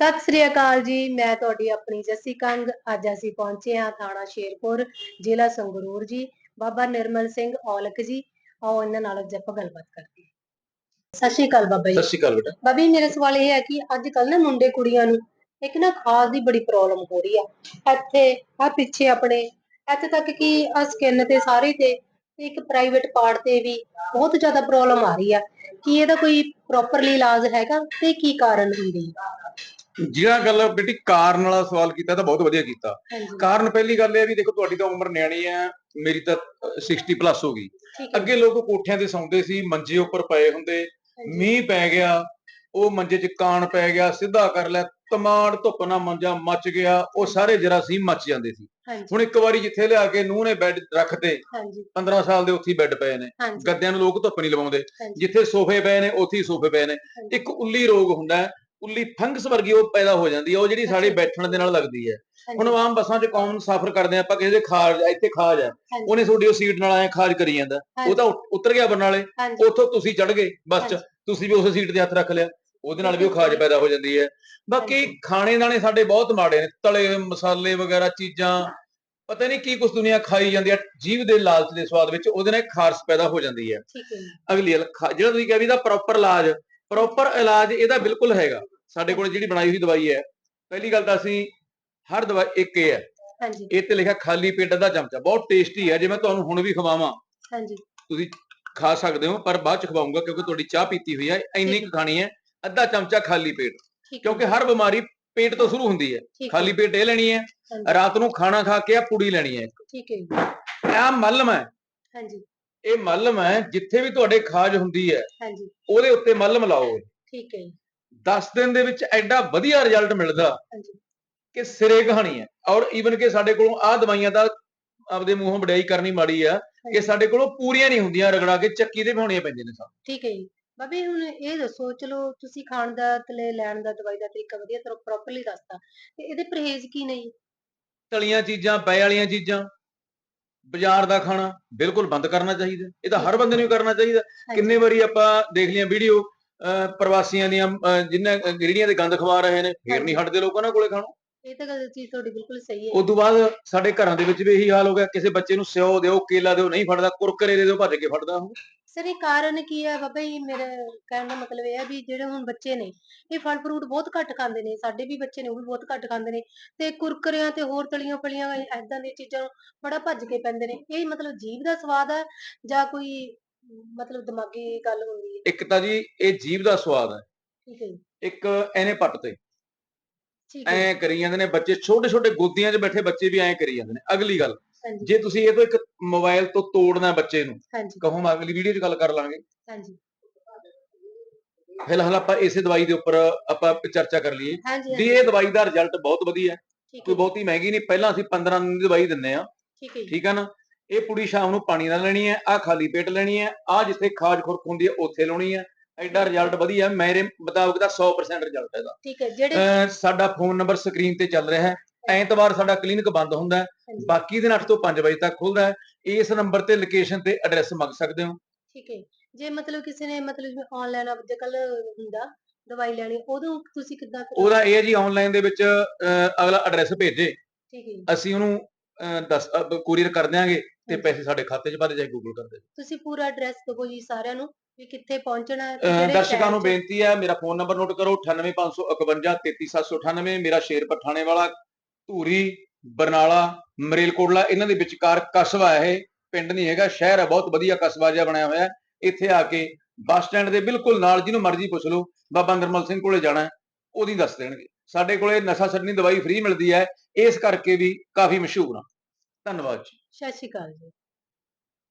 ਸਤਿ ਸ੍ਰੀ ਅਕਾਲ ਜੀ ਮੈਂ ਤੁਹਾਡੀ ਆਪਣੀ ਜੱਸੀ ਕੰਗ ਅੱਜ ਅਸੀਂ ਪਹੁੰਚੇ ਹਾਂ ਥਾਣਾ ਸ਼ੇਰਪੁਰ ਜ਼ਿਲ੍ਹਾ ਸੰਗਰੂਰ ਜੀ ਬਾਬਾ ਨਿਰਮਲ ਸਿੰਘ ਔਲਖ ਜੀ ਆਓ ਇਹਨਾਂ ਨਾਲ ਅੱਜ ਆਪਾਂ ਗੱਲਬਾਤ ਕਰਦੇ ਹਾਂ। ਸਤਿ ਸ਼੍ਰੀ ਅਕਾਲ ਬਾਬਾ ਜੀ। ਸਤਿ ਸ਼੍ਰੀ ਅਕਾਲ ਬੇਟਾ। ਬਾਬਾ ਮੇਰਾ ਸਵਾਲ ਇਹ ਹੈ ਕਿ ਅੱਜ ਕੱਲ ਨਾ ਮੁੰਡੇ ਕੁੜੀਆਂ ਨੂੰ ਇੱਕ ਨਾ ਖਾਸ ਦੀ ਬੜੀ ਪ੍ਰੋਬਲਮ ਹੋ ਰਹੀ ਆ। ਇੱਥੇ ਆ ਪਿੱਛੇ ਆਪਣੇ ਇੱਥੇ ਤੱਕ ਕਿ ਆ ਸਕਿਨ ਤੇ ਸਾਰੇ ਤੇ ਤੇ ਇੱਕ ਪ੍ਰਾਈਵੇਟ ਪਾਰਟ ਤੇ ਵੀ ਬਹੁਤ ਜ਼ਿਆਦਾ ਪ੍ਰੋਬਲਮ ਆ ਰਹੀ ਆ। ਕੀ ਇਹਦਾ ਕੋਈ ਪ੍ਰੋਪਰਲੀ ਇਲਾਜ ਹੈਗਾ ਤੇ ਕੀ ਕਾਰਨ ਹੁੰਦੀ ਹੈ ਜਿਹੜਾ ਗੱਲ ਬੇਟੀ ਕਾਰਨ ਵਾਲਾ ਸਵਾਲ ਕੀਤਾ ਤਾਂ ਬਹੁਤ ਵਧੀਆ ਕੀਤਾ। ਕਾਰਨ ਪਹਿਲੀ ਗੱਲ ਇਹ ਵੀ ਦੇਖੋ ਤੁਹਾਡੀ ਤਾਂ ਉਮਰ ਨਿਆਣੀ ਹੈ ਮੇਰੀ ਤਾਂ ਅ, 60 ਪਲੱਸ ਹੋ ਗਈ। ਅੱਗੇ ਲੋਕ ਕੋਠਿਆਂ ਤੇ ਸੌਂਦੇ ਸੀ ਮੰਜੇ ਉੱਪਰ ਪਏ ਹੁੰਦੇ। ਮੀਂਹ ਪੈ ਗਿਆ ਉਹ ਮੰਜੇ 'ਚ ਕਾਣ ਪੈ ਗਿਆ ਸਿੱਧਾ ਕਰ ਲਿਆ ਤਮਾੜ ਧੁੱਪ ਨਾਲ ਮੰਜਾ ਮੱਚ ਗਿਆ ਉਹ ਸਾਰੇ ਜਰਾਸੀਮ ਮੱਚ ਜਾਂਦੇ ਸੀ। ਹੁਣ ਇੱਕ ਵਾਰੀ ਜਿੱਥੇ ਲਿਆ ਕੇ ਨੂੰਹ ਨੇ ਬੈੱਡ ਰੱਖਤੇ ਹਾਂਜੀ। 15 ਸਾਲ ਦੇ ਉੱਥੇ ਬੈੱਡ ਪਏ ਨੇ। ਗੱਦਿਆਂ ਨੂੰ ਲੋਕ ਧੁੱਪ ਨਹੀਂ ਲਵਾਉਂਦੇ। ਜਿੱਥੇ ਸੋਫੇ ਪਏ ਨੇ ਉੱਥੇ ਹੀ ਸੋਫੇ ਪਏ ਨੇ। ਇੱਕ ਉੱਲੀ ਰੋਗ ਹੁੰਦਾ ਉੱਲੀ ਫੰਗਸ ਵਰਗੀ ਉਹ ਪੈਦਾ ਹੋ ਜਾਂਦੀ ਹੈ ਉਹ ਜਿਹੜੀ ਸਾਡੇ। ਬੈਠਣ ਦੇ ਨਾਲ ਲੱਗਦੀ ਹੈ। ਹੁਣ ਆਮ ਬੱਸਾਂ 'ਚ ਕੌਮ ਸਫ਼ਰ ਕਰਦੇ ਆ ਆਪਾਂ ਕਿਸੇ ਦੇ ਖਾਜ ਇੱਥੇ ਖਾਜ ਹੈ ਉਹਨੇ ਤੁਹਾਡੀ ਉਹ ਸੀਟ ਨਾਲ ਐ ਖਾਜ ਕਰੀ ਜਾਂਦਾ ਉਹ ਤਾਂ ਉਤਰ ਗਿਆ ਬਰਨਾਲੇ ਉੱਥੋਂ ਤੁਸੀਂ ਚੜ ਗਏ ਬੱਸ 'ਚ। ਤੁਸੀਂ ਵੀ ਉਸ ਸੀਟ ਤੇ ਹੱਥ ਰੱਖ ਲਿਆ ਉਹਦੇ ਨਾਲ ਵੀ ਉਹ ਖਾਜ ਪੈਦਾ ਹੋ ਜਾਂਦੀ ਹੈ। ਬਾਕੀ। ਖਾਣੇ ਦਾਣੇ ਸਾਡੇ ਬਹੁਤ ਮਾੜੇ ਨੇ ਤਲੇ ਮਸਾਲੇ ਵਗੈਰਾ ਚੀਜ਼ਾਂ ਪਤਾ ਨਹੀਂ ਕੀ ਕੁਛ ਦੁਨੀਆ ਖਾਈ ਜਾਂਦੀ ਹੈ ਜੀਵ ਦੇ ਲਾਲਚ ਦੇ ਸਵਾਦ ਵਿੱਚ ਉਹਦੇ ਨਾਲ ਖਾਰਸ ਪੈਦਾ ਹੋ ਜਾਂਦੀ ਹੈ। ਅਗਲੀ ਜਿਹੜਾ ਤੁਸੀਂ ਕਿਹਾ ਵੀ ਇਹਦਾ ਪ੍ਰੋਪਰ ਇਲਾਜ ਪ੍ਰੋਪਰ ਇਲਾਜ ਇਹਦਾ ਬਿਲਕੁਲ ਹੈਗਾ। ਸਾਡੇ ਕੋਲ ਜਿਹੜੀ ਬਣਾਈ ਹੋਈ ਦਵਾਈ ਹੈ ਪਹਿਲੀ ਗੱਲ ਤਾਂ ਅਸੀਂ ਹਰ ਦਵਾਈ ਇੱਕ ਹੈ ਹਾਂਜੀ। ਇਹ ਤੇ ਲਿਖਿਆ ਖਾਲੀ ਪੇਟ ਦਾ ਚਮਚਾ ਬਹੁਤ ਟੇਸਟੀ ਹੈ ਜੇ ਮੈਂ ਤੁਹਾਨੂੰ ਹੁਣ ਵੀ ਖਵਾਵਾਂ ਹਾਂਜੀ। ਤੁਸੀਂ ਖਾ ਸਕਦੇ ਹੋ ਪਰ ਬਾਅਦ ਚ ਖਵਾਉਂਗਾ ਕਿਉਂਕਿ ਤੁਹਾਡੀ ਚਾਹ ਪੀਤੀ ਹੋਈ ਹੈ ਇੰਨੀ ਕੁ ਖਾਣੀ ਹੈ ਅੱਧਾ ਚਮਚਾ ਖਾਲੀ ਪੇਟ। ਕਿਉਂਕਿ ਹਰ ਬਿਮਾਰੀ ਪੇਟ ਤੋਂ ਸ਼ੁਰੂ ਹੁੰਦੀ ਹੈ। ਖਾਲੀ ਪੇਟ ਇਹ ਲੈਣੀ ਹੈ ਰਾਤ ਨੂੰ ਖਾਣਾ ਖਾ ਕੇ ਆ ਪੁੜੀ ਲੈਣੀ ਹੈ। ਠੀਕ ਹੈ। ਇਹ ਮੱਲਮ ਹੈ। ਹਾਂਜੀ। ਇਹ ਮੱਲਮ ਹੈ ਜਿੱਥੇ ਵੀ ਤੁਹਾਡੇ ਖਾਜ ਹੁੰਦੀ ਹੈ ਹਾਂਜੀ। ਉਹਦੇ ਉੱਤੇ ਮੱਲਮ ਲਾਓ। ਠੀਕ ਹੈ ਜੀ, 10 ਦਿਨ ਦੇ ਵਿੱਚ ਐਡਾ ਵਧੀਆ ਰਿਜ਼ਲਟ ਮਿਲਦਾ ਹਾਂਜੀ। ਕਿ ਸਿਰੇ ਕਹਾਣੀ ਹੈ। ਔਰ ਈਵਨ ਕਿ ਸਾਡੇ ਕੋਲੋਂ ਆਹ ਦਵਾਈਆਂ ਦਾ ਆਪਦੇ ਮੂੰਹੋਂ ਵਡਿਆਈ ਕਰਨੀ ਮਾੜੀ ਆ ਕਿ ਸਾਡੇ ਕੋਲੋਂ ਪੂਰੀਆਂ ਨਹੀਂ ਹੁੰਦੀਆਂ ਰਗੜਾ ਕੇ ਚੱਕੀ ਤੇ ਬਣਾਉਣੀਆਂ ਪੈਂਦੀਆਂ ਨੇ ਸਾਨੂੰ। ਠੀਕ ਹੈ ਜੀ। ਬਾਬੇ ਹੁਣ ਇਹ ਦੱਸੋ ਚਲੋ ਤੁਸੀਂ ਖਾਣ ਦਾ ਤਲੇ ਲੈਣ ਦਾ ਦਵਾਈ ਦਾ ਤਰੀਕਾ ਵਧੀਆ ਤਰ੍ਹਾਂ ਪ੍ਰੋਪਰਲੀ ਦੱਸਤਾ ਤੇ ਇਹਦੇ ਪਰਹੇਜ਼ ਕੀ ਨਹੀਂ ਤਲੀਆਂ ਚੀਜ਼ਾਂ ਪੈ ਵਾਲੀਆਂ ਚੀਜ਼ਾਂ। ਬਾਜ਼ਾਰ ਦਾ ਖਾਣਾ ਬਿਲਕੁਲ ਬੰਦ ਕਰਨਾ ਚਾਹੀਦਾ ਇਹ ਤਾਂ ਹਰ ਬੰਦੇ ਨੂੰ ਕਰਨਾ ਚਾਹੀਦਾ ਕਿੰਨੇ ਵਾਰੀ ਆਪਾਂ ਦੇਖ ਲਈਆਂ ਵੀਡੀਓ ਪ੍ਰਵਾਸੀਆਂ ਦੀਆਂ ਜਿਨ੍ਹਾਂ ਗਰੀੜੀਆਂ ਦੇ ਗੰਦ ਖਵਾ ਰਹੇ ਨੇ ਫੇਰ ਨਹੀਂ ਹਟਦੇ ਲੋਕਾਂ ਨਾਲ ਕੋਲੇ ਖਾਣੋਂ। ਇਹ ਤਾਂ ਗੱਲ ਚੀਜ਼ ਤੁਹਾਡੀ ਬਿਲਕੁਲ ਸਹੀ ਹੈ। ਉਸ ਤੋਂ ਬਾਅਦ ਸਾਡੇ ਘਰਾਂ ਦੇ ਵਿੱਚ ਵੀ ਇਹੀ ਹਾਲ ਹੋ ਗਿਆ। ਕਿਸੇ ਬੱਚੇ ਨੂੰ ਸਿਓ ਦਿਓ ਕੇਲਾ ਦਿਓ ਨਹੀਂ ਫੜਦਾ ਕੁਰਕਰੇ ਦੇ ਦਿਓ ਭੱਜ ਕੇ ਫੜਦਾ ਉਹ। ਸਰ ਇਹ ਕਾਰਨ ਕੀ ਹੈ? ਬਾਬਾ ਜੀ ਮੇਰੇ ਕਹਿਣ ਦਾ ਮਤਲਬ ਇਹ ਹੈ ਵੀ ਜਿਹੜੇ ਹੁਣ ਬੱਚੇ ਨੇ ਇਹ ਫਲ ਫਰੂਟ ਬਹੁਤ ਘੱਟ ਖਾਂਦੇ ਨੇ ਸਾਡੇ ਵੀ ਬੱਚੇ ਨੇ ਉਹ ਵੀ ਬਹੁਤ ਘੱਟ ਖਾਂਦੇ ਨੇ ਤੇ ਕੁਰਕਰਿਆਂ ਤੇ ਹੋਰ ਤਲੀਆਂ ਫਲੀਆਂ ਐਦਾਂ ਦੀਆਂ ਚੀਜ਼ਾਂ ਨੂੰ ਬੜਾ ਭੱਜ ਕੇ ਪੈਂਦੇ ਨੇ ਇਹ ਮਤਲਬ ਜੀਭ ਦਾ ਸਵਾਦ ਹੈ ਜਾਂ ਕੋਈ ਮਤਲਬ ਦਿਮਾਗੀ ਗੱਲ ਹੁੰਦੀ ਹੈ? ਇੱਕ ਤਾਂ ਜੀ ਇਹ ਜੀਭ ਦਾ ਸਵਾਦ ਹੈ। ਠੀਕ ਹੈ ਜੀ। ਇੱਕ ਇਹਨੇ ਪੱਟ ਤੇ। ਠੀਕ ਐਂ ਕਰੀ ਜਾਂਦੇ ਨੇ ਬੱਚੇ ਛੋਟੇ ਛੋਟੇ ਗੋਦੀਆਂ 'ਚ ਬੈਠੇ ਬੱਚੇ ਵੀ ਐਂ ਕਰੀ ਜਾਂਦੇ ਨੇ। ਅਗਲੀ ਗੱਲ। ਜੇ ਤੁਸੀਂ ਇਹ ਤੋਂ ਇੱਕ ਮੋਬਾਈਲ ਤੋਂ ਤੋੜਨਾ ਬੱਚੇ ਨੂੰ ਕਹੋ ਮੈਂ ਅਗਲੀ ਵੀਡੀਓ 'ਚ ਗੱਲ ਕਰ ਲਾਂਗੇ। ਹਾਂਜੀ। ਫਿਲਹਾਲ ਆਪਾਂ ਇਸੇ ਦਵਾਈ ਦੇ ਉੱਪਰ ਆਪਾਂ ਚਰਚਾ ਕਰ ਲਈਏ ਵੀ ਇਹ ਦਵਾਈ ਦਾ ਰਿਜ਼ਲਟ ਬਹੁਤ ਵਧੀਆ ਕੋਈ ਹੈ ਬਹੁਤੀ ਮਹਿੰਗੀ ਨਹੀਂ ਪਹਿਲਾਂ ਅਸੀਂ 15 ਦਿਨ ਦੀ ਦਵਾਈ ਦਿੰਨੇ ਆ ਠੀਕ ਹੈ ਜੀ, ਠੀਕ ਹੈ ਨਾ? ਇਹ ਪੁੜੀ ਸ਼ਾਮ ਨੂੰ ਪਾਣੀ ਨਾਲ ਲੈਣੀ ਹੈ ਆ ਖਾਲੀ ਪੇਟ ਲੈਣੀ ਹੈ ਆ ਜਿੱਥੇ ਖਾਜ ਖੁਰਕ ਹੁੰਦੀ ਹੈ ਉੱਥੇ ਲਾਉਣੀ ਹੈ। ਐਡਾ ਰਿਜ਼ਲਟ ਵਧੀਆ ਮੇਰੇ ਮੁਤਾਬਕ ਦਾ 100% ਰਿਜ਼ਲਟ ਹੈ ਇਹਦਾ। ਠੀਕ ਹੈ ਜਿਹੜੇ ਸਾਡਾ ਫੋਨ ਨੰਬਰ ਸਕਰੀਨ ਤੇ ਚੱਲ ਰਿਹਾ ਹੈ। ਐਤਵਾਰ ਸਾਡਾ ਕਲੀਨਿਕ ਬੰਦ ਹੁੰਦਾ ਹੈ। ਬਾਕੀ ਦਿਨ 8 ਤੋਂ 5 ਵਜੇ ਤੱਕ ਖੁੱਲਦਾ ਹੈ। ਇਸ ਨੰਬਰ ਤੇ ਲੋਕੇਸ਼ਨ ਤੇ ਐਡਰੈਸ ਮੰਗ ਸਕਦੇ ਹੋ। ਠੀਕ ਹੈ ਜੇ। ਮਤਲਬ ਕਿਸੇ ਨੇ ਮਤਲਬ ਆਨਲਾਈਨ ਅੱਜ ਕੱਲ ਹੁੰਦਾ ਦਵਾਈ ਲੈਣੀ ਉਦੋਂ ਤੁਸੀਂ ਕਿੱਦਾਂ ਉਹਦਾ ਇਹ ਹੈ ਜੀ ਆਨਲਾਈਨ ਦੇ ਵਿੱਚ ਅਗਲਾ ਐਡਰੈਸ ਭੇਜੇ। ਠੀਕ ਹੈ ਅਸੀਂ ਉਹਨੂੰ ਦੱਸ ਕੁਰੀਅਰ ਕਰ ਦਿਆਂਗੇ ਤੇ। ਪੈਸੇ ਸਾਡੇ ਖਾਤੇ 'ਚ ਭਰ ਜਾਏ ਗੂਗਲ ਕਰ ਦੇ ਤੁਸੀਂ ਪੂਰਾ ਐਡਰੈਸ ਦਿਓ ਜੀ ਸਾਰਿਆਂ ਨੂੰ ਵੀ ਕਿੱਥੇ ਪਹੁੰਚਣਾ ਹੈ ਦਰਸ਼ਕਾਂ ਨੂੰ। ਬੇਨਤੀ ਹੈ ਮੇਰਾ ਫੋਨ ਨੰਬਰ ਨੋਟ ਕਰੋ 98551 33798 ਮੇਰਾ ਸ਼ੇਰ ਪਠਾਣੇ ਵਾਲਾ ਧੂਰੀ ਬਰਨਾਲਾ, ਮਰੇਲਕੋਟਲਾ, ਇਹਨਾਂ ਦੇ ਵਿਚਕਾਰ ਕਸਬਾ ਹੈ ਇਹ, ਪਿੰਡ ਨਹੀਂ ਹੈਗਾ, ਸ਼ਹਿਰ ਹੈ, ਬਹੁਤ ਵਧੀਆ ਕਸਬਾ ਜਿਹਾ ਬਣਿਆ ਹੋਇਆ ਇੱਥੇ ਆ ਕੇ ਬੱਸ ਸਟੈਂਡ ਦੇ ਬਿਲਕੁਲ ਨਾਲ, ਜਿਹਨੂੰ ਮਰਜ਼ੀ ਪੁੱਛ ਲਓ, ਬਾਬਾ ਨਿਰਮਲ ਸਿੰਘ ਕੋਲੇ ਜਾਣਾ ਉਹਦੀ ਦੱਸ ਦੇਣਗੇ। ਸਾਡੇ ਕੋਲੇ ਨਸ਼ਾ ਛੱਡਣੀ ਦਵਾਈ ਫ੍ਰੀ ਮਿਲਦੀ ਹੈ, ਇਸ ਕਰਕੇ ਵੀ ਕਾਫੀ ਮਸ਼ਹੂਰ ਆ ਧੰਨਵਾਦ ਜੀ। ਸਤਿ ਸ਼੍ਰੀ ਅਕਾਲ ਜੀ।